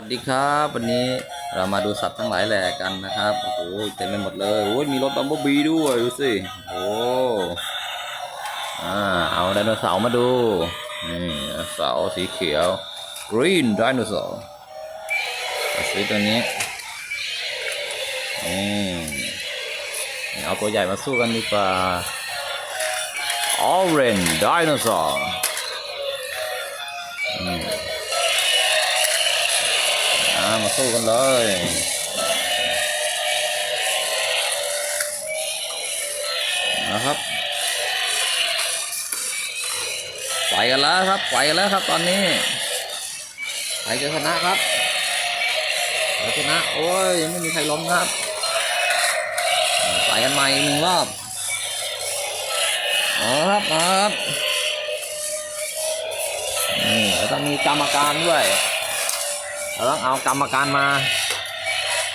สวัสดีครับวันนี้เรามาดูสัตว์ทั้งหลายแหล่กันนะครับโอ้โหเต็มไปหมดเลยโอ้ยมีรถบัมเบิลบีด้วยดูสิโอ้อ่าเอาไดโนเสาร์มาดูนี่ไดโนเสาร์สีเขียว green dinosaur สีตัวนี้นี่เอาตัวใหญ่มาสู้กันดีกว่า orange dinosaur มาสู้กันเลยนะครับไปกันแล้วครับไปกันแล้วครับตอนนี้ใครจะชนะครับใครชนะโอ้ยยังไม่มีใครล้มนะครับไปกันใหม่อีกหนึ่งรอบเอาครับเอาละครับนี่แล้วต้องมีกรรมการด้วย เราต้องเอากรรมการมา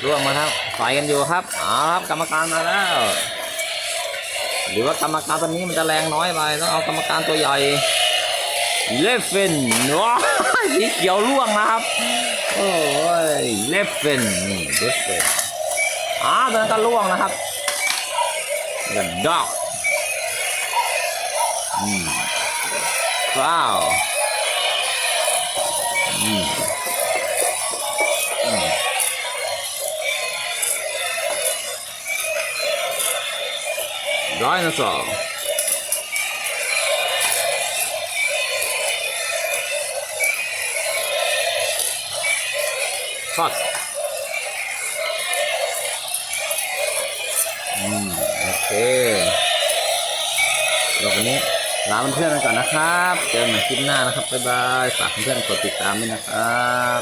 ร่วมมาครับไฟกันอยู่ครับเอาครับกรรมการมาแล้วหรือว่ากรรมการตัวนี้มันจะแรงน้อยไปต้องเอากรรมการตัวใหญ่เลฟเฟนว้าสีเขียวล่วงนะครับโอ้ยเลฟเฟนนี่เลฟเฟนอ้าตัวนั้นก็ล่วงนะครับเดอะด็อกอืมว้าวอื Dinosaur. Fuck. อืมโอเคเดี๋ยววันนี้ลาเพื่อนๆไปก่อนนะครับ เจอกันคลิปหน้านะครับ บ๊ายบาย ฝากเพื่อนๆกดติดตามด้วยนะครับ